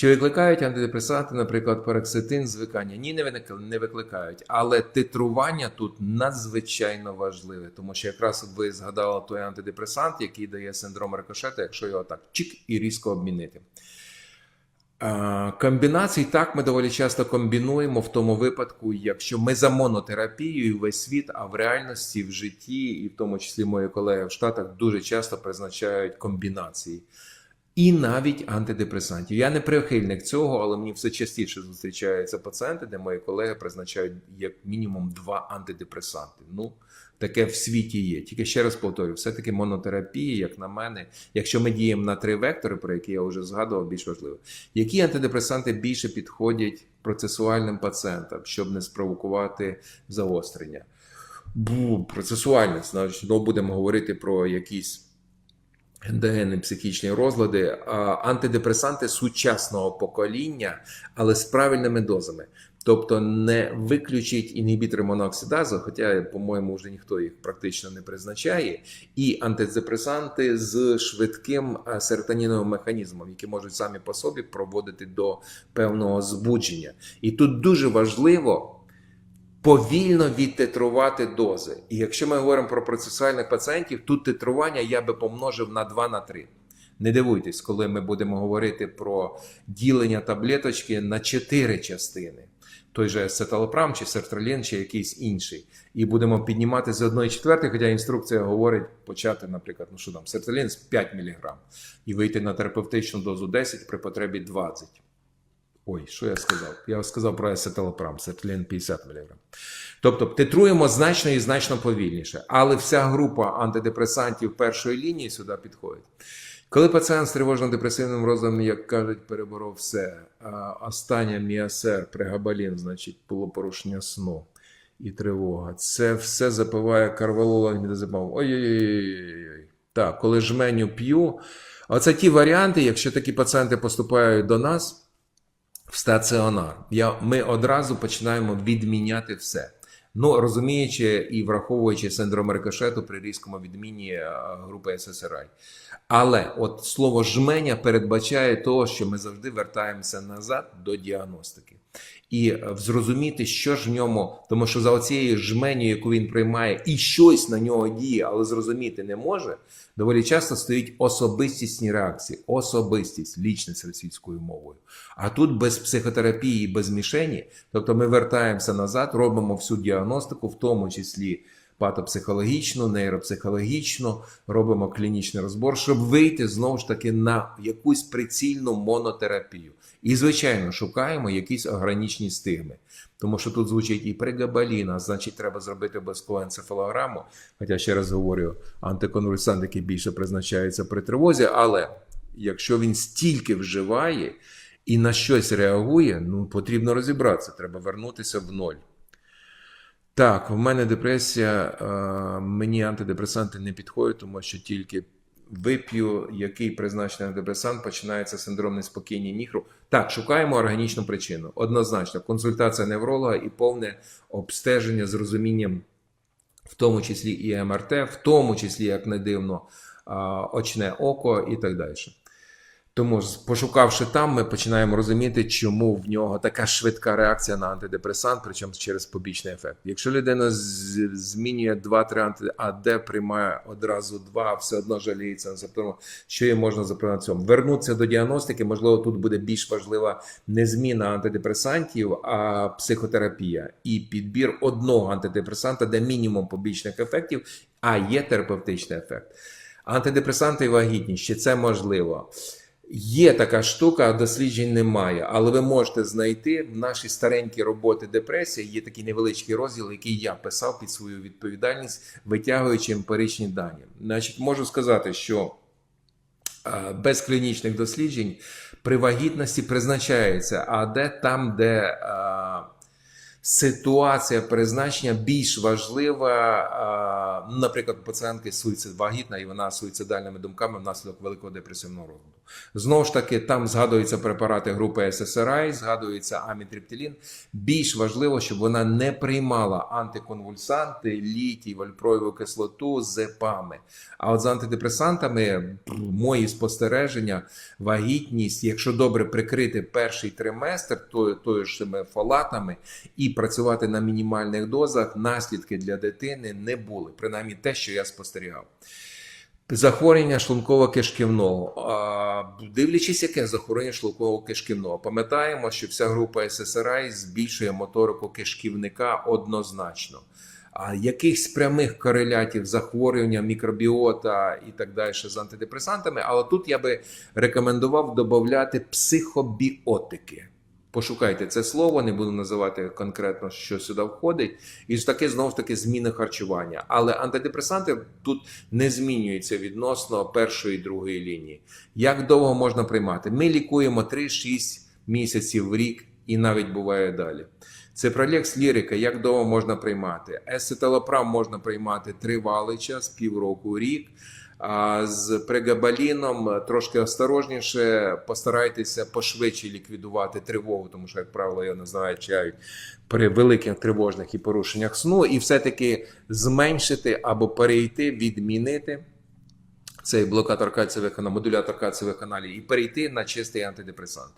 Чи викликають антидепресанти, наприклад, параксетин, звикання? Ні, не викликають. Але титрування тут надзвичайно важливе, тому що якраз ви згадали той антидепресант, який дає синдром рикошета, якщо його так чик і різко обмінити. Комбінацій так ми доволі часто комбінуємо в тому випадку, якщо ми за монотерапією весь світ, а в реальності в житті, і в тому числі мої колеги в Штатах, дуже часто призначають комбінації. І навіть антидепресантів. Я не прихильник цього, але мені все частіше зустрічаються пацієнти, де мої колеги призначають як мінімум два антидепресанти. Ну, таке в світі є. Тільки ще раз повторю, все-таки монотерапія, як на мене, якщо ми діємо на три вектори, про які я вже згадував, більш важливо. Які антидепресанти більше підходять процесуальним пацієнтам, щоб не спровокувати загострення? Бу, процесуальність, значить, ну, будемо говорити про якісь ендогенні психічні розлади, антидепресанти сучасного покоління, але з правильними дозами. Тобто не виключить інгібітори монооксидазу, хоча, по-моєму, вже ніхто їх практично не призначає, і антидепресанти з швидким серотоніновим механізмом, які можуть самі по собі проводити до певного збудження. І тут дуже важливо повільно відтитрувати дози. І якщо ми говоримо про процесуальних пацієнтів, тут титрування я би помножив на 2 на 3. Не дивуйтесь, коли ми будемо говорити про ділення таблеточки на 4 частини. Той же сеталопрам, чи сертралін, чи якийсь інший. І будемо піднімати з 1 четвертої, хоча інструкція говорить почати, наприклад, ну що там, сертралін з 5 мг і вийти на терапевтичну дозу 10 при потребі 20. Ой, що я сказав? Я сказав про есеталопрам, сертралін 50 мг. Тобто титруємо значно і значно повільніше. Але вся група антидепресантів першої лінії сюди підходить. Коли пацієнт з тривожно-депресивним розладом, як кажуть, переборов все, а остання міасер, прегабалін, значить, було порушення сну і тривога. Це все запиває карвалолом, мідозепам. Ой-ой-ой. Так, коли жменю п'ю. Оце ті варіанти, якщо такі пацієнти поступають до нас в стаціонар, я, ми одразу починаємо відміняти все. Ну, розуміючи і враховуючи синдром рикошету при різкому відміні е, групи ССРІ. Але от слово жменя передбачає того, що ми завжди вертаємося назад до діагностики. І е, зрозуміти, що ж в ньому, тому що за оцією жменю, яку він приймає, і щось на нього діє, але зрозуміти не може, доволі часто стоїть особистісні реакції, особистість, лічність російською мовою. А тут без психотерапії, без мішені, тобто ми вертаємося назад, робимо всю діагностику, в тому числі патопсихологічну, нейропсихологічну, робимо клінічний розбор, щоб вийти знову ж таки на якусь прицільну монотерапію. І, звичайно, шукаємо якісь органічні стигми. Тому що тут звучить і прегабаліна, значить, треба зробити обов'язково енцефалограму. Хоча, ще раз говорю, антиконвульсант, який більше призначається при тривозі, але якщо він стільки вживає і на щось реагує, ну потрібно розібратися, треба вернутися в ноль. Так, в мене депресія, е, мені антидепресанти не підходять, тому що тільки вип'ю, який призначений антидепресант, починається синдром неспокійні міхру. Так, шукаємо органічну причину. Однозначно, консультація невролога і повне обстеження з розумінням, в тому числі і МРТ, в тому числі, як не дивно, очне око і так далі. Тому, пошукавши там, ми починаємо розуміти, чому в нього така швидка реакція на антидепресант, причому через побічний ефект. Якщо людина змінює 2-3 анти, а де приймає одразу два, все одно жаліється на симптоми, що їй можна запропонувати цьому? Вернутися до діагностики, можливо, тут буде більш важлива не зміна антидепресантів, а психотерапія і підбір одного антидепресанта, де мінімум побічних ефектів, а є терапевтичний ефект. Антидепресанти і вагітність, чи це можливо? Є така штука, досліджень немає, але ви можете знайти в нашій старенькій роботи депресія. Є такий невеличкий розділ, який я писав під свою відповідальність, витягуючи емпіричні дані. Значить, можу сказати, що е, без клінічних досліджень при вагітності призначається АД там, де е, ситуація призначення більш важлива, а, наприклад, пацієнтки суїцид вагітна, і вона суїцидальними думками внаслідок великого депресивного розладу. Знову ж таки, там згадуються препарати групи ССРІ, згадується амітриптилін. Більш важливо, щоб вона не приймала антиконвульсанти, літій, вальпроєву кислоту, зепами. А от з антидепресантами мої спостереження, вагітність, якщо добре прикрити перший триместр тою, тою ж цими фолатами і працювати на мінімальних дозах, наслідки для дитини не були. Принаймні те, що я спостерігав. Захворювання шлунково-кишківного. А, Дивлячись, яке захворювання шлунково-кишківного, пам'ятаємо, що вся група ССРІ збільшує моторику кишківника однозначно. А якихось прямих корелятів захворювання мікробіота і так далі з антидепресантами, але тут я би рекомендував додати психобіотики. Пошукайте це слово, не буду називати конкретно, що сюди входить, і ж таки знов таки зміни харчування. Але антидепресанти тут не змінюються відносно першої і другої лінії. Як довго можна приймати? Ми лікуємо 3-6 місяців в рік і навіть буває далі. Цепролекс лірика, як довго можна приймати? Есеталопрам можна приймати тривалий час, півроку, рік. З прегабаліном трошки осторожніше, постарайтеся пошвидше ліквідувати тривогу, тому що, як правило, його чи при великих тривожних і порушеннях сну, і все-таки зменшити або перейти, відмінити цей блокатор кальцевих каналів, модулятор кальцевих каналів і перейти на чистий антидепресант.